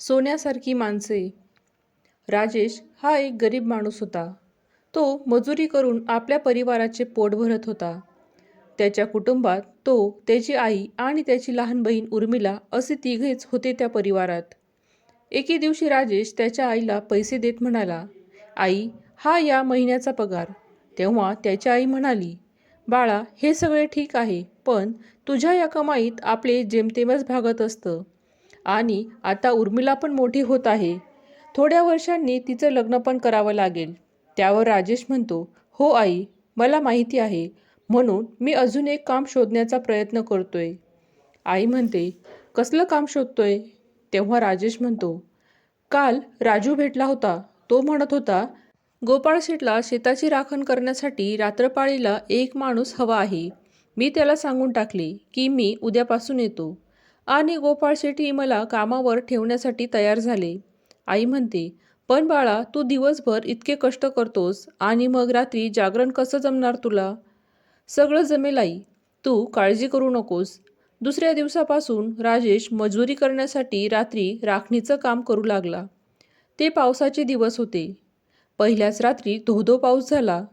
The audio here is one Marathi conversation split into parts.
सोन्यासारखी माणसे. राजेश हा एक गरीब माणूस होता. तो मजुरी करून आपल्या परिवाराचे पोट भरत होता. त्याच्या कुटुंबात तो त्याची आई आणि त्याची लहान बहीण उर्मिला असे तिघेच होते त्या परिवारात. एके दिवशी राजेश त्याच्या आईला पैसे देत म्हणाला आई हा या महिन्याचा पगार. तेव्हा त्याची आई म्हणाली बाळा हे सगळे ठीक आहे पण तुझ्या या कमाईत आपले जेमतेमच भागत असतं. आणि आता उर्मिला पण मोठी होत आहे. थोड्या वर्षांनी तिचं लग्न पण करावं लागेल. त्यावर राजेश म्हणतो हो आई मला माहिती आहे. म्हणून मी अजून एक काम शोधण्याचा प्रयत्न करतोय. आई म्हणते कसलं काम शोधतोय? तेव्हा राजेश म्हणतो काल राजू भेटला होता. तो म्हणत होता गोपाळ शेटला शेताची राखण करण्यासाठी रात्रपाळीला एक माणूस हवा आहे. मी त्याला सांगून टाकले की मी उद्यापासून येतो. आणि गोपाळ शेठी मला कामावर ठेवण्यासाठी तयार झाले. आई म्हणते पण बाळा तू दिवसभर इतके कष्ट करतोस आणि मग रात्री जागरण कसं जमणार तुला? सगळं जमेल आई. तू काळजी करू नकोस. दुसऱ्या दिवसापासून राजेश मजुरी करण्यासाठी रात्री राखणीचं काम करू लागला. ते पावसाचे दिवस होते. पहिल्याच रात्री धोधो पाऊस झाला.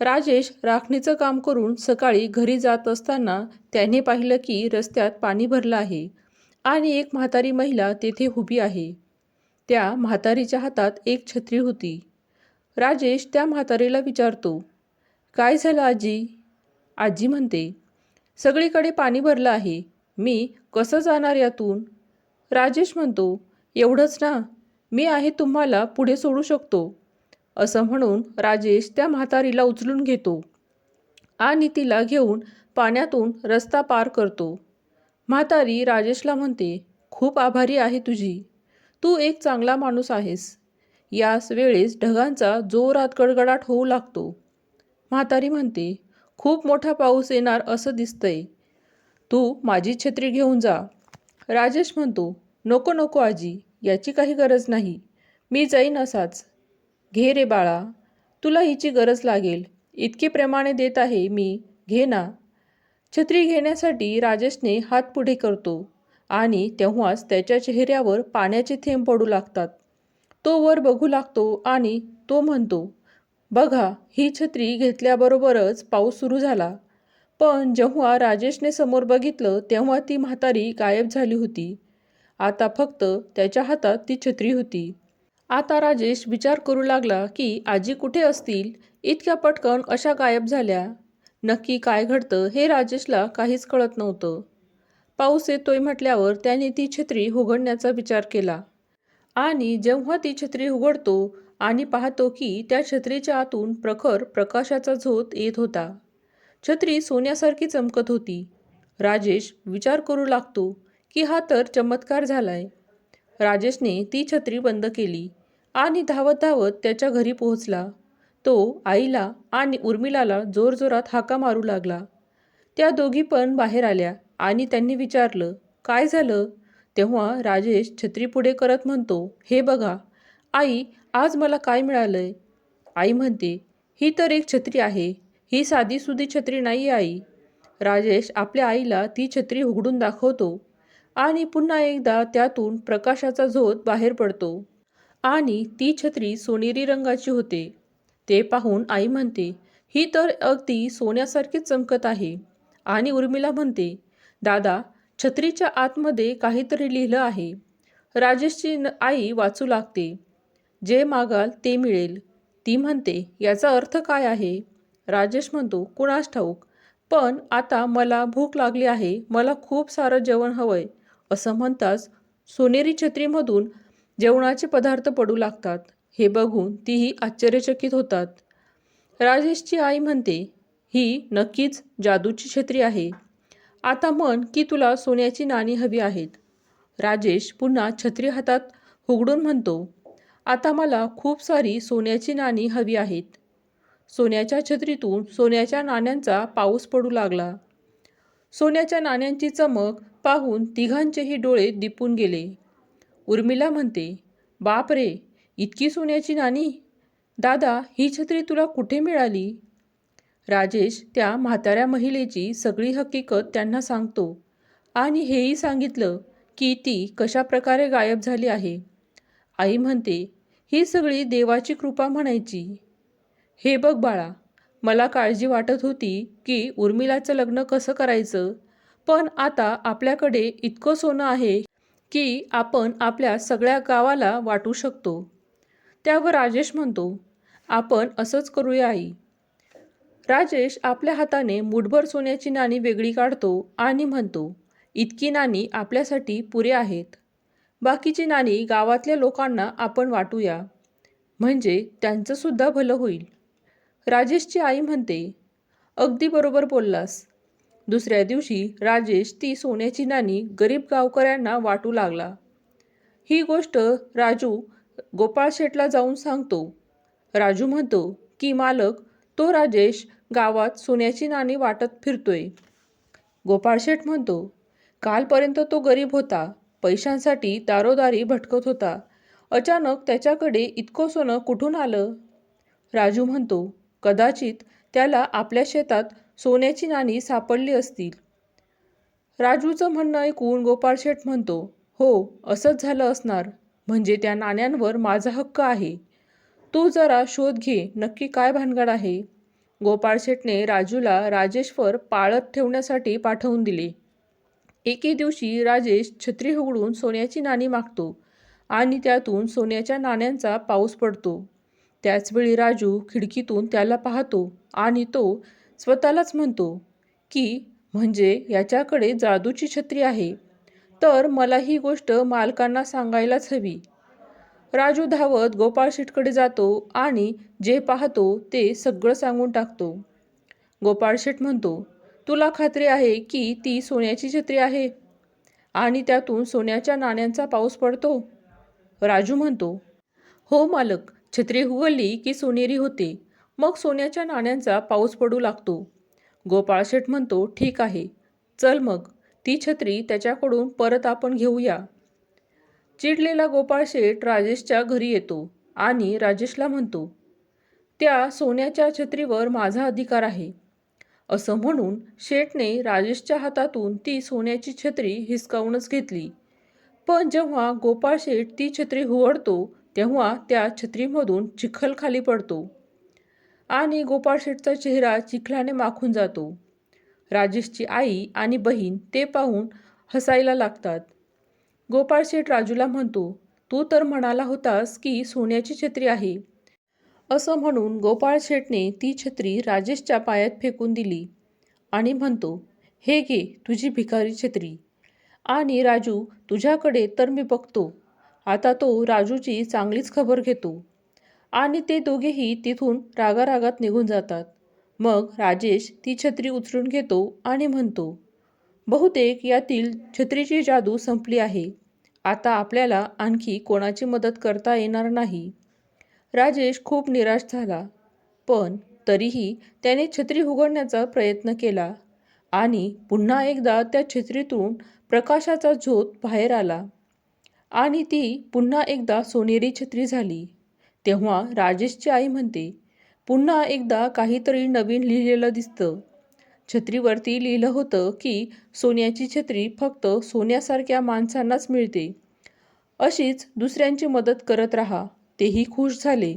राजेश राखणीचं काम करून सकाळी घरी जात असताना त्याने पाहिलं की रस्त्यात पाणी भरलं आहे. आणि एक म्हातारी महिला तेथे उभी आहे. त्या म्हातारीच्या हातात एक छत्री होती. राजेश त्या म्हातारीला विचारतो काय झालं आजी? आजी म्हणते सगळीकडे पाणी भरलं आहे. मी कसं जाणार यातून? राजेश म्हणतो एवढंच ना. मी आहे तुम्हाला पुढे सोडू शकतो. असं म्हणून राजेश त्या म्हातारीला उचलून घेतो आणि तिला घेऊन पाण्यातून रस्ता पार करतो. म्हातारी राजेशला म्हणते खूप आभारी आहे तुझी. तू एक चांगला माणूस आहेस. याच वेळेस ढगांचा जोरात गडगडाट होऊ लागतो. म्हातारी म्हणते खूप मोठा पाऊस येणार असं दिसतंय. तू माझी छत्री घेऊन जा. राजेश म्हणतो नको नको आजी याची काही गरज नाही. मी जाईन असाच. घे रे बाळा तुला हिची गरज लागेल. इतके प्रमाणे देत आहे मी घे ना. छत्री घेण्यासाठी राजेशने हात पुढे करतो आणि तेव्हाच त्याच्या चेहऱ्यावर पाण्याचे थेंब पडू लागतात. तो वर बघू लागतो आणि तो म्हणतो बघा ही छत्री घेतल्याबरोबरच पाऊस सुरू झाला. पण जेव्हा राजेशने समोर बघितलं तेव्हा ती म्हातारी गायब झाली होती. आता फक्त त्याच्या हातात ती छत्री होती. आता राजेश विचार करू लागला की आजी कुठे असतील? इतक्या पटकन अशा गायब झाल्या. नक्की काय घडतं हे राजेशला काहीच कळत नव्हतं. पाऊस येतोय म्हटल्यावर त्याने ती छत्री उघडण्याचा विचार केला. आणि जेव्हा ती छत्री उघडतो आणि पाहतो की त्या छत्रीच्या आतून प्रखर प्रकाशाचा झोत येत होता छत्री सोन्यासारखी चमकत होती. राजेश विचार करू लागतो की हा तर चमत्कार झालाय. राजेशने ती छत्री बंद केली आणि धावत धावत त्याच्या घरी पोहोचला. तो आईला आणि उर्मिलाला जोरजोरात हाका मारू लागला. त्या दोघी पण बाहेर आल्या आणि त्यांनी विचारलं काय झालं? तेव्हा राजेश छत्री पुढे करत म्हणतो हे बघा आई आज मला काय मिळालंय? आई म्हणते ही तर एक छत्री आहे ही साधी सुधी छत्री नाही आई. राजेश आपल्या आईला ती छत्री उघडून दाखवतो आणि पुन्हा एकदा त्यातून प्रकाशाचा झोत बाहेर पडतो. आणि ती छत्री सोनेरी रंगाची होते. ते पाहून आई म्हणते ही तर अगदी सोन्यासारखीच चमकत आहे. आणि उर्मिला म्हणते दादा छत्रीच्या आतमध्ये काहीतरी लिहिलं आहे. राजेशची न आई वाचू लागते. जे मागाल ते मिळेल. ती म्हणते याचा अर्थ काय आहे? राजेश म्हणतो कुणास ठाऊक. पण आता मला भूक लागली आहे मला खूप सारं जेवण हवंय. असं म्हणताच सोनेरी छत्रीमधून जेवणाचे पदार्थ पडू लागतात. हे बघून तीही आश्चर्यचकित होतात. राजेशची आई म्हणते ही नक्कीच जादूची छत्री आहे. आता म्हण की तुला सोन्याची नाणी हवी आहेत. राजेश पुन्हा छत्री हातात उघडून म्हणतो आता मला खूप सारी सोन्याची नाणी हवी आहेत. सोन्याच्या छत्रीतून सोन्याच्या नाण्यांचा पाऊस पडू लागला. सोन्याच्या नाण्यांची चमक पाहून तिघांचेही डोळे दिपून गेले. उर्मिला म्हणते बाप रे इतकी सोन्याची नाणी? दादा ही छत्री तुला कुठे मिळाली? राजेश त्या म्हाताऱ्या महिलेची सगळी हकीकत त्यांना सांगतो. आणि हेही सांगितलं की ती कशा प्रकारे गायब झाली आहे. आई म्हणते ही सगळी देवाची कृपा म्हणायची. हे बघ बाळा मला काळजी वाटत होती की उर्मिलाचं लग्न कसं करायचं पण आता आपल्याकडे इतकं सोनं आहे की आपण आपल्या सगळ्या गावाला वाटू शकतो. त्यावर राजेश म्हणतो आपण असंच करूया आई. राजेश आपल्या हाताने मुठभर सोन्याची नाणी वेगळी काढतो आणि म्हणतो इतकी नाणी आपल्यासाठी पुरे आहेत. बाकीची नाणी गावातल्या लोकांना आपण वाटूया. म्हणजे त्यांचंसुद्धा भलं होईल. राजेशची आई म्हणते अगदी बरोबर बोललास. दुसऱ्या दिवशी राजेश ती सोन्याची नाणी गरीब गावकऱ्यांना वाटू लागला. ही गोष्ट राजू गोपाळ शेठला जाऊन सांगतो. राजू म्हणतो की मालक तो राजेश गावात सोन्याची नाणी वाटत फिरतोय. गोपाळ शेठ म्हणतो कालपर्यंत तो गरीब होता पैशांसाठी दारोदारी भटकत होता. अचानक त्याच्याकडे इतकं सोनं कुठून आलं? राजू म्हणतो कदाचित त्याला आपल्या शेतात सोन्याची नाणी सापडली असतील. राजूचं म्हणणं ऐकून गोपाळ शेठ म्हणतो हो असंच झालं असणार. म्हणजे त्या नाण्यांवर माझा हक्क आहे. तू जरा शोध घे नक्की काय भानगड आहे? गोपाळ शेटने राजूला राजेशवर पाळत ठेवण्यासाठी पाठवून दिले. एके दिवशी राजेश छत्री उघडून सोन्याची नाणी मागतो आणि त्यातून सोन्याच्या नाण्यांचा पाऊस पडतो. त्याचवेळी राजू खिडकीतून त्याला पाहतो आणि तो स्वतःलाच म्हणतो की म्हणजे याच्याकडे जादूची छत्री आहे. तर मला ही गोष्ट मालकांना सांगायलाच हवी. राजू धावत गोपाळ शेठकडे जातो आणि जे पाहतो ते सगळं सांगून टाकतो. गोपाळ शेठ म्हणतो तुला खात्री आहे की ती सोन्याची छत्री आहे? आणि त्यातून सोन्याच्या नाण्यांचा पाऊस पडतो? राजू म्हणतो हो मालक छत्री हुवली की सोनेरी होते. मग सोन्याच्या नाण्यांचा पाऊस पडू लागतो. गोपाळ शेठ म्हणतो ठीक आहे चल मग. ती छत्री त्याच्याकडून परत आपण घेऊया. चिडलेला गोपाळ शेठ राजेशच्या घरी येतो आणि राजेशला म्हणतो त्या सोन्याच्या छत्रीवर माझा अधिकार आहे. असं म्हणून शेठने राजेशच्या हातातून ती सोन्याची छत्री हिसकावूनच घेतली. पण जेव्हा गोपाळ शेठ ती छत्री हुवडतो तेव्हा त्या छत्रीमधून चिखल खाली पडतो आणि गोपाळ शेठचा चेहरा चिखलाने माखून जातो. राजेशची आई आणि बहीण ते पाहून हसायला लागतात. गोपाळ शेठ राजूला म्हणतो तू तर म्हणाला होतास की सोन्याची छत्री आहे. असं म्हणून गोपाळ शेठने ती छत्री राजेशच्या पायात फेकून दिली आणि म्हणतो हे घे तुझी भिकारी छत्री. आणि राजू तुझ्याकडे तर मी बघतो. आता तो राजूची चांगलीच खबर घेतो. आणि ते दोघेही तिथून रागारागात निघून जातात. मग राजेश ती छत्री उचलून घेतो आणि म्हणतो बहुतेक यातील छत्रीची जादू संपली आहे. आता आपल्याला आणखी कोणाची मदत करता येणार नाही. राजेश खूप निराश झाला पण तरीही त्याने छत्री उघडण्याचा प्रयत्न केला आणि पुन्हा एकदा त्या छत्रीतून प्रकाशाचा झोत बाहेर आला आणि ती पुन्हा एकदा सोनेरी छत्री झाली. तेव्हा राजेशची आई म्हणते पुन्हा एकदा काहीतरी नवीन लिहिलेलं दिसतं. छत्रीवरती लिहिलं होतं की सोन्याची छत्री फक्त सोन्यासारख्या माणसांनाच मिळते. अशीच दुसऱ्यांची मदत करत राहा. तेही खुश झाले.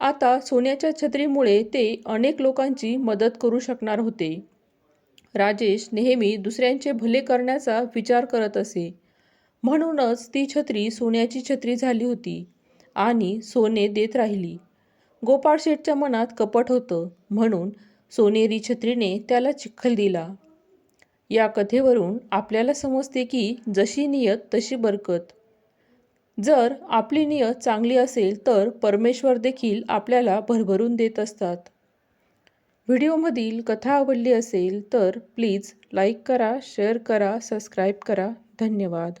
आता सोन्याच्या छत्रीमुळे ते अनेक लोकांची मदत करू शकणार होते. राजेश नेहमी दुसऱ्यांचे भले करण्याचा विचार करत असे. म्हणूनच ती छत्री सोन्याची छत्री झाली होती आणि सोने देत राहिली. गोपाळ शेठच्या मनात कपट होतं म्हणून सोनेरी छत्रीने त्याला चिखल दिला. या कथेवरून आपल्याला समजते की जशी नियत तशी बरकत. जर आपली नियत चांगली असेल तर परमेश्वर देखील आपल्याला भरभरून देत असतात. व्हिडिओमधील कथा आवडली असेल तर प्लीज लाईक करा शेअर करा सबस्क्राईब करा. धन्यवाद.